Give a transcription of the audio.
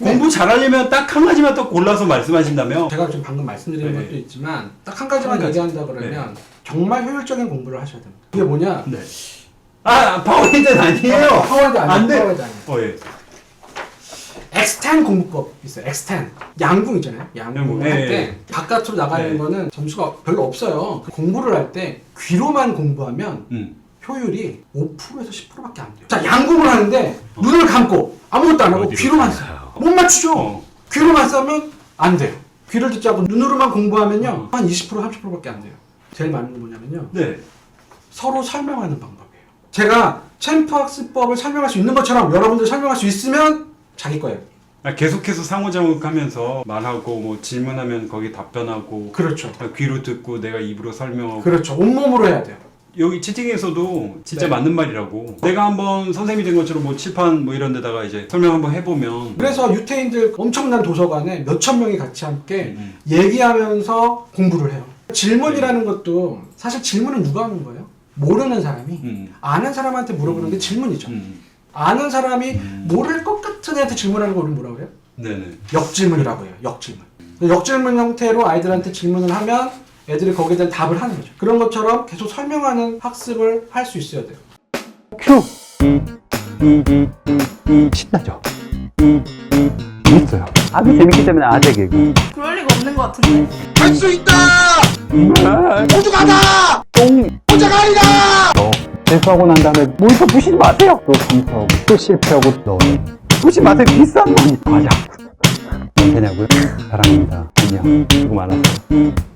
공부 잘하려면 딱 한 가지만 또 골라서 말씀하신다면 제가 지금 방금 말씀드린 네. 것도 있지만 딱 한 가지만 한 가지. 얘기한다 그러면 정말 효율적인 공부를 하셔야 됩니다. 그게 뭐냐? 네. 아 파워헤드는 아니에요. 파워드 아니에요. 안 돼. 파워드 아니에요. 어 예. X10 공부법 있어요. X10 양궁 있잖아요. 양궁 양궁, 할 예, 때 예. 바깥으로 나가는 네. 거는 점수가 별로 없어요. 공부를 할 때 귀로만 공부하면 음. 효율이 5%에서 10%밖에 안 돼요. 자, 양궁을 하는데 눈을 감고 아무것도 안 하고 귀로만? 써요. 못 맞추죠. 어. 귀로만 쓰면 안 돼요. 귀를 듣지 않고 눈으로만 공부하면요. 한 20% 30%밖에 안 돼요. 제일 많은 건 뭐냐면요. 네. 서로 설명하는 방법이에요. 제가 챔프 학습법을 설명할 수 있는 것처럼 여러분들 설명할 수 있으면 자기 거예요. 아, 계속해서 상호작용하면서 말하고 뭐 질문하면 거기 답변하고 그렇죠. 아, 귀로 듣고 내가 입으로 설명하고 그렇죠. 온몸으로 해야 돼요. 여기 채팅에서도 진짜 네. 맞는 말이라고 내가 한번 선생님이 된 것처럼 뭐 칠판 뭐 이런 데다가 이제 설명 한번 해보면 그래서 유태인들 엄청난 도서관에 몇천 명이 같이 함께 음. 얘기하면서 공부를 해요. 질문이라는 것도 사실 질문은 누가 하는 거예요? 모르는 사람이 음. 아는 사람한테 물어보는 게 질문이죠. 음. 아는 사람이 음. 모를 것 같은 애한테 질문하는 걸 우리는 뭐라고 해요? 네네 역질문이라고 해요. 역질문. 역질문 형태로 아이들한테 질문을 하면 애들이 거기에 대한 답을 하는 거죠. 그런 것처럼 계속 설명하는 학습을 할 수 있어야 돼요. 큐! 이, 이, 이, 이, 이, 신나죠? 이, 이, 재밌어요. 아주 재밌기 때문에 아재 개그. 그럴 리가 없는 것 같은데. 할 수 있다! 아, 우주가다! 똥! 너. 재수하고 난 다음에 모니터 부시지 마세요! 또 감사하고, 또 실패하고, 너. 부시지 마세요! 비싼 모니터 하자! 되냐고요? 사랑합니다. 안녕. 수고 많았어요.